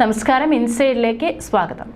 നമസ്കാരം ഇൻസൈഡിലേക്ക് സ്വാഗതം.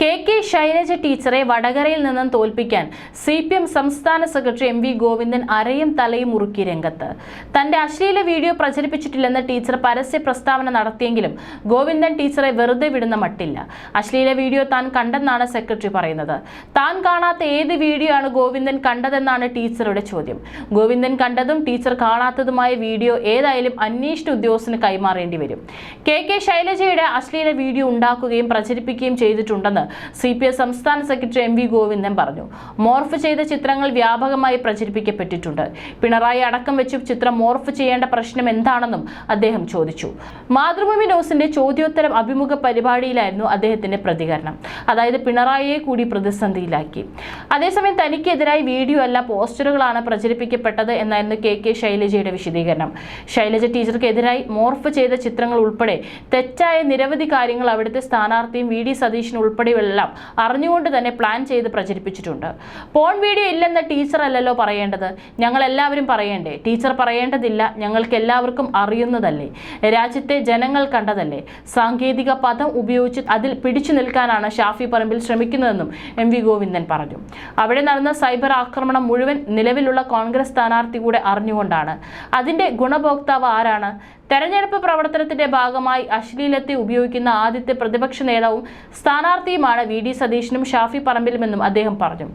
K K Shailaja ടീച്ചറെ വടകരയിൽ നിന്നും തോൽപ്പിക്കാൻ സി പി എം സംസ്ഥാന സെക്രട്ടറി എം വി ഗോവിന്ദൻ അരയും തലയും മുറുക്കി രംഗത്ത്. തന്റെ അശ്ലീല വീഡിയോ പ്രചരിപ്പിച്ചിട്ടില്ലെന്ന് ടീച്ചർ പരസ്യ പ്രസ്താവന നടത്തിയെങ്കിലും ഗോവിന്ദൻ ടീച്ചറെ വെറുതെ വിടുന്ന മട്ടില്ല. അശ്ലീല വീഡിയോ താൻ കണ്ടെന്നാണ് സെക്രട്ടറി പറയുന്നത്. താൻ കാണാത്ത ഏത് വീഡിയോ ആണ് ഗോവിന്ദൻ കണ്ടതെന്നാണ് ടീച്ചറുടെ ചോദ്യം. ഗോവിന്ദൻ കണ്ടതും ടീച്ചർ കാണാത്തതുമായ വീഡിയോ ഏതായാലും അന്വേഷണ ഉദ്യോഗസ്ഥന് കൈമാറേണ്ടി വരും. കെ കെ ശൈലജയുടെ അശ്ലീല വീഡിയോ ഉണ്ടാക്കുകയും പ്രചരിപ്പിക്കുകയും ചെയ്തിട്ടുണ്ടെന്ന് സി പി എസ് സംസ്ഥാന സെക്രട്ടറി എം വി ഗോവിന്ദൻ പറഞ്ഞു. മോർഫ് ചെയ്ത ചിത്രങ്ങൾ വ്യാപകമായി പ്രചരിപ്പിക്കപ്പെട്ടിട്ടുണ്ട്. പിണറായി അടക്കം വെച്ച് ചിത്രം മോർഫ് ചെയ്യേണ്ട പ്രശ്നം എന്താണെന്നും അദ്ദേഹം ചോദിച്ചു. മാതൃഭൂമി ന്യൂസിന്റെ ചോദ്യോത്തരം അഭിമുഖ പരിപാടിയിലായിരുന്നു അദ്ദേഹത്തിന്റെ പ്രതികരണം. അതായത് പിണറായിയെ കൂടി പ്രതിസന്ധിയിലാക്കി. അതേസമയം തനിക്കെതിരായി വീഡിയോ അല്ല പോസ്റ്ററുകളാണ് പ്രചരിപ്പിക്കപ്പെട്ടത് എന്നായിരുന്നു കെ കെ ശൈലജയുടെ വിശദീകരണം. ശൈലജ ടീച്ചർക്കെതിരായി മോർഫ് ചെയ്ത ചിത്രങ്ങൾ ഉൾപ്പെടെ തെറ്റായ നിരവധി കാര്യങ്ങൾ അവിടുത്തെ സ്ഥാനാർത്ഥിയും വി ഡി സതീശൻ ഉൾപ്പെടെയുള്ള അറിഞ്ഞുകൊണ്ട് തന്നെ പ്ലാൻ ചെയ്ത് പ്രചരിപ്പിച്ചിട്ടുണ്ട്. പോൺ വീഡിയോ ഇല്ലെന്ന ടീച്ചർ അല്ലല്ലോ പറയേണ്ടത്. ഞങ്ങൾ എല്ലാവരും പറയേണ്ടേ? ടീച്ചർ പറയേണ്ടതില്ല. ഞങ്ങൾക്ക് എല്ലാവർക്കും അറിയുന്നതല്ലേ? രാജ്യത്തെ ജനങ്ങൾ കണ്ടതല്ലേ? സാങ്കേതിക പദം ഉപയോഗിച്ച് അതിൽ പിടിച്ചു നിൽക്കാനാണ് ഷാഫി പറമ്പിൽ ശ്രമിക്കുന്നതെന്നും എം വി ഗോവിന്ദൻ പറഞ്ഞു. അവിടെ നടന്ന സൈബർ ആക്രമണം മുഴുവൻ നിലവിലുള്ള കോൺഗ്രസ് സ്ഥാനാർത്ഥി കൂടെ അറിഞ്ഞുകൊണ്ടാണ്. അതിന്റെ ഗുണഭോക്താവ് ആരാണ്? തെരഞ്ഞെടുപ്പ് പ്രവർത്തനത്തിന്റെ ഭാഗമായി അശ്ലീലത്തെ ഉപയോഗിക്കുന്ന ആദ്യത്തെ പ്രതിപക്ഷ നേതാവും സ്ഥാനാർത്ഥിയുമാണ് വി ഡി സതീശനും ഷാഫി പറമ്പിലുമെന്നും അദ്ദേഹം പറഞ്ഞു.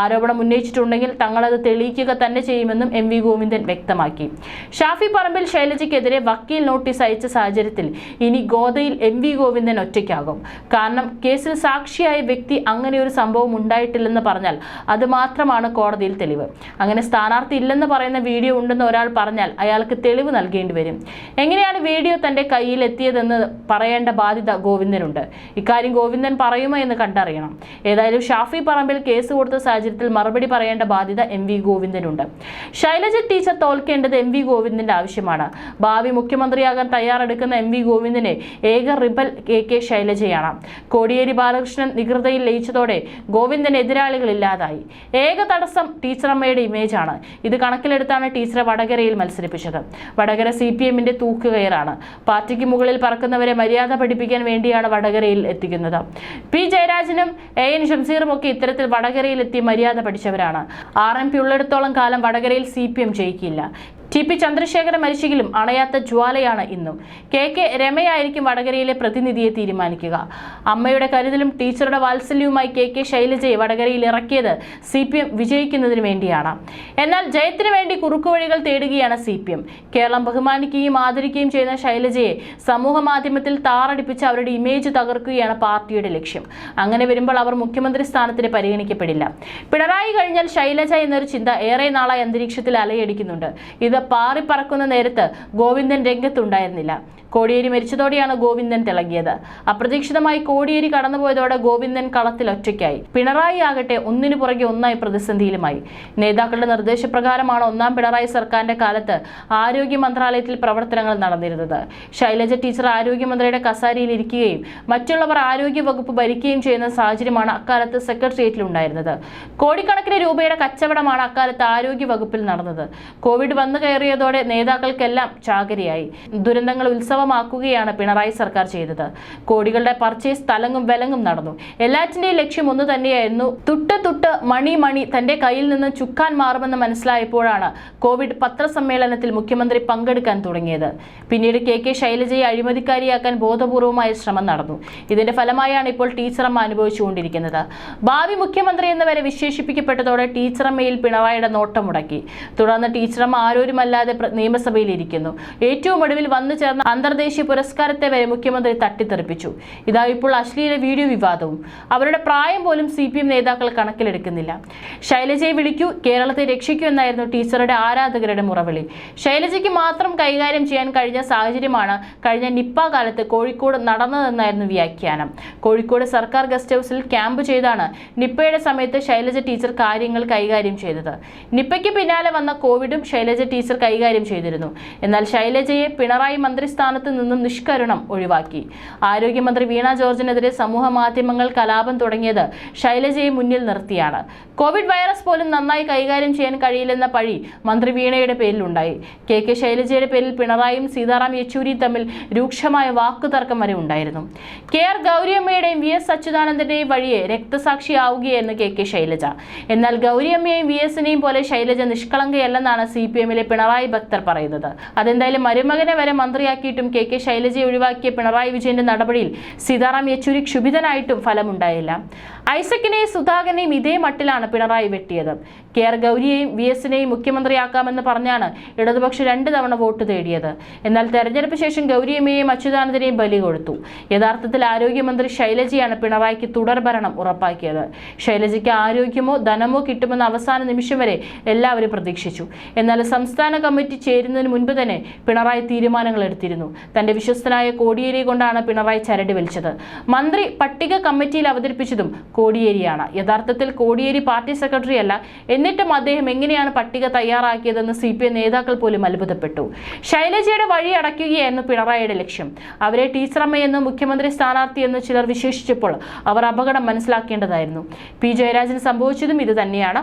ആരോപണം ഉന്നയിച്ചിട്ടുണ്ടെങ്കിൽ തങ്ങളത് തെളിയിക്കുക തന്നെ ചെയ്യുമെന്നും എം വി ഗോവിന്ദൻ വ്യക്തമാക്കി. ഷാഫി പറമ്പിൽ ശൈലജയ്ക്കെതിരെ വക്കീൽ നോട്ടീസ് അയച്ച സാഹചര്യത്തിൽ ഇനി ഗോദയിൽ എം വി ഗോവിന്ദൻ ഒറ്റയ്ക്കാകും. കാരണം കേസിൽ സാക്ഷിയായ വ്യക്തി അങ്ങനെ ഒരു സംഭവം ഉണ്ടായിട്ടില്ലെന്ന് പറഞ്ഞാൽ അത് മാത്രമാണ് കോടതിയിൽ തെളിവ്. അങ്ങനെ സ്ഥാനാർത്ഥി ഇല്ലെന്ന് പറയുന്ന വീഡിയോ ഉണ്ടെന്ന് ഒരാൾ പറഞ്ഞാൽ അയാൾക്ക് തെളിവ് നൽകേണ്ടി വരും. എങ്ങനെയാണ് വീഡിയോ തന്റെ കയ്യിൽ എത്തിയതെന്ന് പറയേണ്ട ബാധ്യത ഗോവിന്ദനുണ്ട്. ഇക്കാര്യം ഗോവിന്ദൻ പറയുമോ എന്ന് കണ്ടറിയണം. ഏതായാലും ഷാഫി പറമ്പിൽ കേസ് കൊടുത്ത സാഹചര്യത്തിൽ മറുപടി പറയേണ്ട ബാധ്യത എം വി ഗോവിന്ദനുണ്ട്. ശൈലജ ടീച്ചർ തോൽക്കേണ്ടത് എം വി ഗോവിന്ദന്റെ ആവശ്യമാണ്. ഭാവി മുഖ്യമന്ത്രിയാകാൻ തയ്യാറെടുക്കുന്ന എം വി ഗോവിന്ദനെ ഏക റിബൽ കെ കെ ശൈലജയാണ്. കോടിയേരി ബാലകൃഷ്ണൻ നികൃതയിൽ ലയിച്ചതോടെ ഗോവിന്ദൻ എതിരാളികൾ ഇല്ലാതായി ഏക തടസ്സം ടീച്ചറമ്മയുടെ ഇമേജാണ്. ഇത് കണക്കിലെടുത്താണ് ടീച്ചറെ വടകരയിൽ മത്സരിപ്പിച്ചത്. വടകര സി പി എമ്മിന്റെ തൂക്കുകയറാണ്. പാർട്ടിക്ക് മുകളിൽ പറക്കുന്നവരെ മര്യാദ പഠിപ്പിക്കാൻ വേണ്ടിയാണ് വടകരയിൽ എത്തിക്കുന്നത്. പി ജയരാജനും എ എൻ ഷംസീറും ഒക്കെ ഇത്തരത്തിൽ വടകരയിൽ എത്തി മര്യാദ പഠിച്ചവരാണ്. ആർ എം പി ഉള്ളിടത്തോളം കാലം വടകരയിൽ സി പി എം ജയിക്കില്ല. ടി പി ചന്ദ്രശേഖരൻ മരിച്ചെങ്കിലും അണയാത്ത ജ്വാലയാണ് ഇന്നും. കെ കെ രമയായിരിക്കും വടകരയിലെ പ്രതിനിധിയെ തീരുമാനിക്കുക. അമ്മയുടെ കരുതലും ടീച്ചറുടെ വാത്സല്യവുമായി കെ കെ ശൈലജയെ വടകരയിൽ ഇറക്കിയത് സി പി എം വിജയിക്കുന്നതിന് വേണ്ടിയാണ്. എന്നാൽ ജയത്തിനു വേണ്ടി കുറുക്കുവഴികൾ തേടുകയാണ് സി പി എം. കേരളം ബഹുമാനിക്കുകയും ആദരിക്കുകയും ചെയ്യുന്ന ശൈലജയെ സമൂഹ മാധ്യമത്തിൽ താറടിപ്പിച്ച് അവരുടെ ഇമേജ് തകർക്കുകയാണ് പാർട്ടിയുടെ ലക്ഷ്യം. അങ്ങനെ വരുമ്പോൾ അവർ മുഖ്യമന്ത്രി സ്ഥാനത്തിന് പരിഗണിക്കപ്പെടില്ല. പിണറായി കഴിഞ്ഞാൽ ശൈലജ എന്നൊരു ചിന്ത ഏറെ നാളായി അന്തരീക്ഷത്തിൽ അലയടിക്കുന്നുണ്ട്. ഇത് പാറിപ്പറക്കുന്ന നേരത്ത് ഗോവിന്ദൻ രംഗത്തുണ്ടായിരുന്നില്ല. കോടിയേരി മരിച്ചതോടെയാണ് ഗോവിന്ദൻ തിളങ്ങിയത്. അപ്രതീക്ഷിതമായി കോടിയേരി കടന്നുപോയതോടെ ഗോവിന്ദൻ കളത്തിൽ ഒറ്റയ്ക്കായി. പിണറായി ആകട്ടെ ഒന്നിനു പുറകെ ഒന്നായി പ്രതിസന്ധിയിലുമായി. നേതാക്കളുടെ നിർദ്ദേശപ്രകാരമാണ് ഒന്നാം പിണറായി സർക്കാരിന്റെ കാലത്ത് ആരോഗ്യ മന്ത്രാലയത്തിൽ പ്രവർത്തനങ്ങൾ നടന്നിരുന്നത്. ശൈലജ ടീച്ചർ ആരോഗ്യമന്ത്രിയുടെ കസാരയിൽ ഇരിക്കുകയും മറ്റുള്ളവർ ആരോഗ്യ വകുപ്പ് ഭരിക്കുകയും ചെയ്യുന്ന സാഹചര്യമാണ് അക്കാലത്ത് സെക്രട്ടേറിയറ്റിൽ ഉണ്ടായിരുന്നത്. കോടിക്കണക്കിന് രൂപയുടെ കച്ചവടമാണ് അക്കാലത്ത് ആരോഗ്യ വകുപ്പിൽ നടന്നത്. കോവിഡ് വന്നു കയറിയതോടെ നേതാക്കൾക്കെല്ലാം ചാകരിയായി. ദുരന്തങ്ങൾ ഉത്സവമാക്കുകയാണ് പിണറായി സർക്കാർ ചെയ്തത്. കോടികളുടെ പർച്ചേസ് തലങ്ങും വിലങ്ങും നടന്നു. എല്ലാറ്റിന്റെയും ലക്ഷ്യം ഒന്ന് തന്നെയായിരുന്നു തുട്ട് തുട്ട് മണി മണി തന്റെ കയ്യിൽ നിന്ന് ചുക്കാൻ മാറുമെന്ന് മനസ്സിലായപ്പോഴാണ് കോവിഡ് പത്രസമ്മേളനത്തിൽ മുഖ്യമന്ത്രി പങ്കെടുക്കാൻ തുടങ്ങിയത്. പിന്നീട് കെ കെ ശൈലജയെ അഴിമതിക്കാരിയാക്കാൻ ബോധപൂർവമായ ശ്രമം നടന്നു. ഇതിന്റെ ഫലമായാണ് ഇപ്പോൾ ടീച്ചറമ്മ അനുഭവിച്ചുകൊണ്ടിരിക്കുന്നത്. ഭാവി മുഖ്യമന്ത്രി എന്ന് വരെ വിശേഷിപ്പിക്കപ്പെട്ടതോടെ ടീച്ചറമ്മയിൽ പിണറായിയുടെ നോട്ടം മുടക്കി. തുടർന്ന് ടീച്ചറമ്മ ആരോരുമല്ലാതെ പ്ര- നിയമസഭയിൽ ഇരിക്കുന്നു ഏറ്റവും ഒടുവിൽ വന്നു ചേർന്ന അന്തർദേശീയ പുരസ്കാരത്തെ വരെ മുഖ്യമന്ത്രി തട്ടിത്തെറിപ്പിച്ചു. ഇതാ ഇപ്പോൾ അശ്ലീല വീഡിയോ വിവാദവും. അവരുടെ പ്രായം പോലും സി പി എം നേതാക്കൾ കണക്കിലെടുക്കുന്നില്ല. ശൈലജയെ വിളിക്കൂ കേരളത്തെ രക്ഷിക്കൂ എന്നായിരുന്നു ടീച്ചറുടെ ആരാധകരുടെ മുറവിളി. ശൈലജയ്ക്ക് മാത്രം കൈകാര്യം ചെയ്യാൻ കഴിഞ്ഞ സാഹചര്യമാണ് കഴിഞ്ഞ നിപ്പ കാലത്ത് കോഴിക്കോട് നടന്നതെന്നായിരുന്നു വ്യാഖ്യാനം. കോഴിക്കോട് സർക്കാർ ഗസ്റ്റ് ഹൗസിൽ ക്യാമ്പ് ചെയ്താണ് നിപ്പയുടെ സമയത്ത് ശൈലജ ടീച്ചർ കാര്യങ്ങൾ കൈകാര്യം ചെയ്തത്. നിപ്പയ്ക്ക് പിന്നാലെ വന്ന കോവിഡും ശൈലജ ടീച്ചർ ടീച്ചർ കൈകാര്യം ചെയ്തിരുന്നു. എന്നാൽ ശൈലജയെ പിണറായി മന്ത്രിസ്ഥാനത്ത് നിന്നും നിഷ്കരണം ഒഴിവാക്കി. ആരോഗ്യമന്ത്രി വീണ ജോർജിനെതിരെ സമൂഹ മാധ്യമങ്ങൾ കലാപം തുടങ്ങിയത് ശൈലജയെ മുന്നിൽ നിർത്തിയാണ്. കോവിഡ് വൈറസ് പോലും നന്നായി കൈകാര്യം ചെയ്യാൻ കഴിയില്ലെന്ന പഴി മന്ത്രി വീണയുടെ പേരിലുണ്ടായി. കെ കെ ശൈലജയുടെ പേരിൽ പിണറായിയും സീതാറാം യെച്ചൂരിയും തമ്മിൽ രൂക്ഷമായ വാക്കുതർക്കം വരെ ഉണ്ടായിരുന്നു. കെ ആർ ഗൗരിയമ്മയുടെയും വി എസ് അച്യുതാനന്ദന്റെയും വഴിയെ രക്തസാക്ഷിയാവുകയായിരുന്നു കെ കെ ശൈലജ. എന്നാൽ ഗൗരിയമ്മയെയും വി എസിനെയും പോലെ ശൈലജ നിഷ്കളങ്കയല്ലെന്നാണ് സി പി എമ്മിലെ പിണറായി ഭക്തർ പറയുന്നത്. അതെന്തായാലും മരുമകനെ വരെ മന്ത്രിയാക്കിയിട്ടും കെ കെ ശൈലജയെ ഒഴിവാക്കിയ പിണറായി വിജയന്റെ നടപടിയിൽ സീതാറാം യെച്ചൂരി ക്ഷുഭിതനായിട്ടും ഫലമുണ്ടായില്ല. ഐസക്കിനെയും സുധാകരനെയും ഇതേ മട്ടിലാണ് പിണറായി വെട്ടിയത്. കെ ആർ ഗൗരിയെയും വി എസിനെയും മുഖ്യമന്ത്രിയാക്കാമെന്ന് പറഞ്ഞാണ് ഇടതുപക്ഷം രണ്ട് തവണ വോട്ട് തേടിയത്. എന്നാൽ തെരഞ്ഞെടുപ്പ് ശേഷം ഗൗരിയമ്മയെയും അച്യുതാനന്ദനെയും ബലി കൊടുത്തു യഥാർത്ഥത്തിൽ ആരോഗ്യമന്ത്രി ശൈലജയാണ് പിണറായിക്ക് തുടർഭരണം ഉറപ്പാക്കിയത്. ശൈലജയ്ക്ക് ആരോഗ്യമോ ധനമോ കിട്ടുമെന്ന അവസാന നിമിഷം വരെ എല്ലാവരും പ്രതീക്ഷിച്ചു. എന്നാൽ സംസ്ഥാന കമ്മിറ്റി ചേരുന്നതിന് മുൻപ് തന്നെ പിണറായി തീരുമാനങ്ങൾ എടുത്തിരുന്നു. തന്റെ വിശ്വസ്തനായ കോടിയേരി കൊണ്ടാണ് പിണറായി ചരടി വലിച്ചത് മന്ത്രി പട്ടിക കമ്മിറ്റിയിൽ അവതരിപ്പിച്ചതും കോടിയേരിയാണ്. യഥാർത്ഥത്തിൽ കോടിയേരി പാർട്ടി സെക്രട്ടറി അല്ല എന്നിട്ടും അദ്ദേഹം എങ്ങനെയാണ് പട്ടിക തയ്യാറാക്കിയതെന്ന് സി പി എം നേതാക്കൾ പോലും അത്ഭുതപ്പെട്ടു. ശൈലജയുടെ വഴി അടയ്ക്കുകയായിരുന്നു പിണറായിയുടെ ലക്ഷ്യം. അവരെ ടീച്ചറമ്മയെന്ന് മുഖ്യമന്ത്രി സ്ഥാനാർത്ഥിയെന്ന് ചിലർ വിശേഷിച്ചപ്പോൾ അവർ അപകടം മനസ്സിലാക്കേണ്ടതായിരുന്നു. പി ജയരാജന് സംഭവിച്ചതും ഇത് തന്നെയാണ്.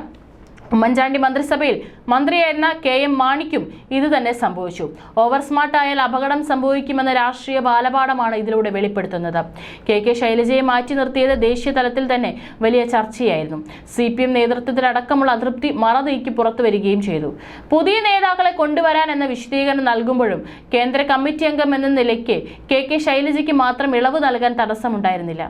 ഉമ്മൻചാണ്ടി മന്ത്രിസഭയിൽ മന്ത്രിയായിരുന്ന കെ എം മാണിക്കും ഇത് തന്നെ സംഭവിച്ചു. ഓവർ സ്മാർട്ടായാൽ അപകടം സംഭവിക്കുമെന്ന രാഷ്ട്രീയ ബാലപാഠമാണ് ഇതിലൂടെ വെളിപ്പെടുത്തുന്നത്. കെ കെ ശൈലജയെ മാറ്റി നിർത്തിയത് ദേശീയ തലത്തിൽ തന്നെ വലിയ ചർച്ചയായിരുന്നു. സി പി എം നേതൃത്വത്തിലടക്കമുള്ള അതൃപ്തി മറനീക്കി പുറത്തു വരികയും ചെയ്തു. പുതിയ നേതാക്കളെ കൊണ്ടുവരാൻ എന്ന വിശദീകരണം നൽകുമ്പോഴും കേന്ദ്ര കമ്മിറ്റി അംഗം എന്ന നിലയ്ക്ക് കെ കെ ശൈലജയ്ക്ക് മാത്രം ഇളവ് നൽകാൻ തടസ്സമുണ്ടായിരുന്നില്ല.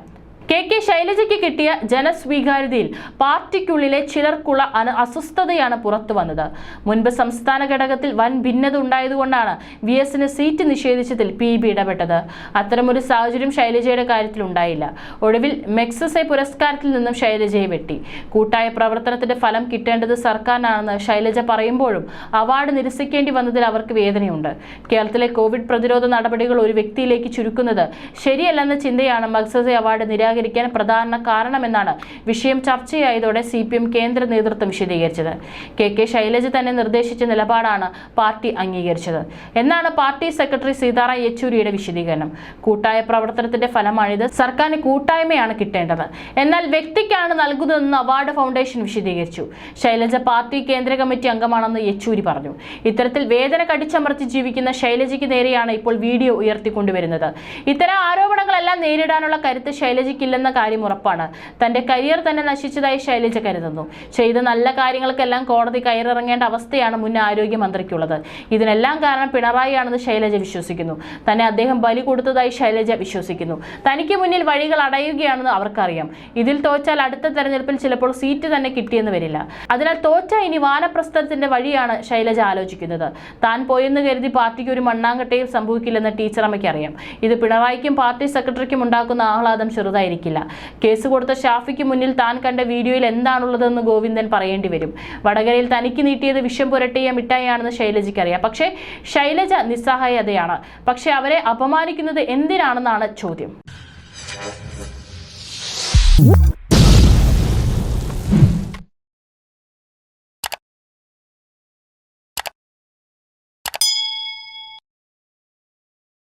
കെ കെ ശൈലജയ്ക്ക് കിട്ടിയ ജനസ്വീകാര്യതയിൽ പാർട്ടിക്കുള്ളിലെ ചിലർക്കുള്ള അന അസ്വസ്ഥതയാണ് പുറത്തു വന്നത്. മുൻപ് സംസ്ഥാന ഘടകത്തിൽ വൻ ഭിന്നത ഉണ്ടായതുകൊണ്ടാണ് വി എസിന് സീറ്റ് നിഷേധിച്ചതിൽ പി ബി ഇടപെട്ടത്. അത്തരമൊരു സാഹചര്യം ശൈലജയുടെ കാര്യത്തിൽ ഉണ്ടായില്ല. ഒടുവിൽ മെക്സസെ പുരസ്കാരത്തിൽ നിന്നും ശൈലജയെ വെട്ടി. കൂട്ടായ പ്രവർത്തനത്തിന്റെ ഫലം കിട്ടേണ്ടത് സർക്കാരിനാണെന്ന് ശൈലജ പറയുമ്പോഴും അവാർഡ് നിരസിക്കേണ്ടി വന്നതിൽ അവർക്ക് വേദനയുണ്ട്. കേരളത്തിലെ കോവിഡ് പ്രതിരോധ നടപടികൾ ഒരു വ്യക്തിയിലേക്ക് ചുരുക്കുന്നത് ശരിയല്ലെന്ന ചിന്തയാണ് മക്സസെ അവാർഡ് നിരാകരിക്കാൻ പ്രധാന കാരണമെന്നാണ് വിഷയം ചർച്ചയായതോടെ സി പി എം കേന്ദ്ര നേതൃത്വം വിശദീകരിച്ചത്. കെ കെ ശൈലജ തന്നെ നിർദ്ദേശിച്ച നിലപാടാണ് പാർട്ടി അംഗീകരിച്ചത്. എന്നാണ് പാർട്ടി സെക്രട്ടറി സീതാറാം യെച്ചൂരിയുടെ വിശദീകരണം. കൂട്ടായ പ്രവർത്തനത്തിന്റെ ഫലമാണിത്. സർക്കാരിന് കൂട്ടായ്മയാണ് കിട്ടേണ്ടത്. എന്നാൽ വ്യക്തിക്കാണ് നൽകുന്നതെന്ന് അവാർഡ് ഫൗണ്ടേഷൻ വിശദീകരിച്ചു. ശൈലജ പാർട്ടി കേന്ദ്ര കമ്മിറ്റി അംഗമാണെന്ന് യെച്ചൂരി പറഞ്ഞു. ഇത്തരത്തിൽ വേദന കടിച്ചമർത്തി ജീവിക്കുന്ന ശൈലജയ്ക്ക് നേരെയാണ് ഇപ്പോൾ വീഡിയോ ഉയർത്തിക്കൊണ്ടുവരുന്നത്. ഇത്തരം ആരോപണങ്ങളെല്ലാം നേരിടാനുള്ള കരുത്ത് ശൈലജയ്ക്കില്ലെന്ന കാര്യം ഉറപ്പാണ്. തന്റെ കരിയർ തന്നെ നശിച്ചതായി ശൈലജ കരുതുന്നു. ചെയ്ത നല്ല കാര്യങ്ങൾക്കെല്ലാം കോടതി കയറിറങ്ങേണ്ട അവസ്ഥയാണ് മുൻ ആരോഗ്യമന്ത്രിക്കുള്ളത്. ഇതിനെല്ലാം കാരണം പിണറായിയാണെന്ന് ശൈലജ വിശ്വസിക്കുന്നു. തന്നെ അദ്ദേഹം ബലി കൊടുത്തതായി ശൈലജ വിശ്വസിക്കുന്നു. തനിക്ക് മുന്നിൽ വഴികൾ അടയുകയാണെന്ന് അവർക്കറിയാം. ഇതിൽ തോറ്റാൽ അടുത്ത തെരഞ്ഞെടുപ്പിൽ ചിലപ്പോൾ സീറ്റ് തന്നെ കിട്ടിയെന്ന് വരില്ല. അതിനാൽ തോറ്റ ഇനി വാനപ്രസ്ഥത്തിന്റെ വഴിയാണ് ശൈലജ ആലോചിക്കുന്നത്. താൻ പോയെന്ന് കരുതി പാർട്ടിക്ക് ഒരു മണ്ണാങ്കട്ടയും സംഭവിക്കില്ലെന്ന് ടീച്ചറമ്മയ്ക്ക് അറിയാം ഇത് പിണറായിക്കും പാർട്ടി സെക്രട്ടറിക്കും ഉണ്ടാക്കുന്ന ആഹ്ലാദം ചെറുതായിരിക്കില്ല കേസ് കൊടുത്ത ഷാഫിക്ക് മുന്നിൽ താൻ കണ്ട വീഡിയോയിൽ എന്താണുള്ളതെന്ന് ഗോവിന്ദൻ പറയേണ്ടി വരും. വടകരയിൽ തനിക്ക് നീട്ടിയത് വിഷം പുരട്ടിയ മിഠായിയാണെന്ന് ശൈലജയ്ക്ക് അറിയാം. പക്ഷേ ശൈലജ നിസ്സഹായതയാണ്. പക്ഷെ അവരെ അപമാനിക്കുന്നത് എന്തിനാണെന്നാണ് ചോദ്യം.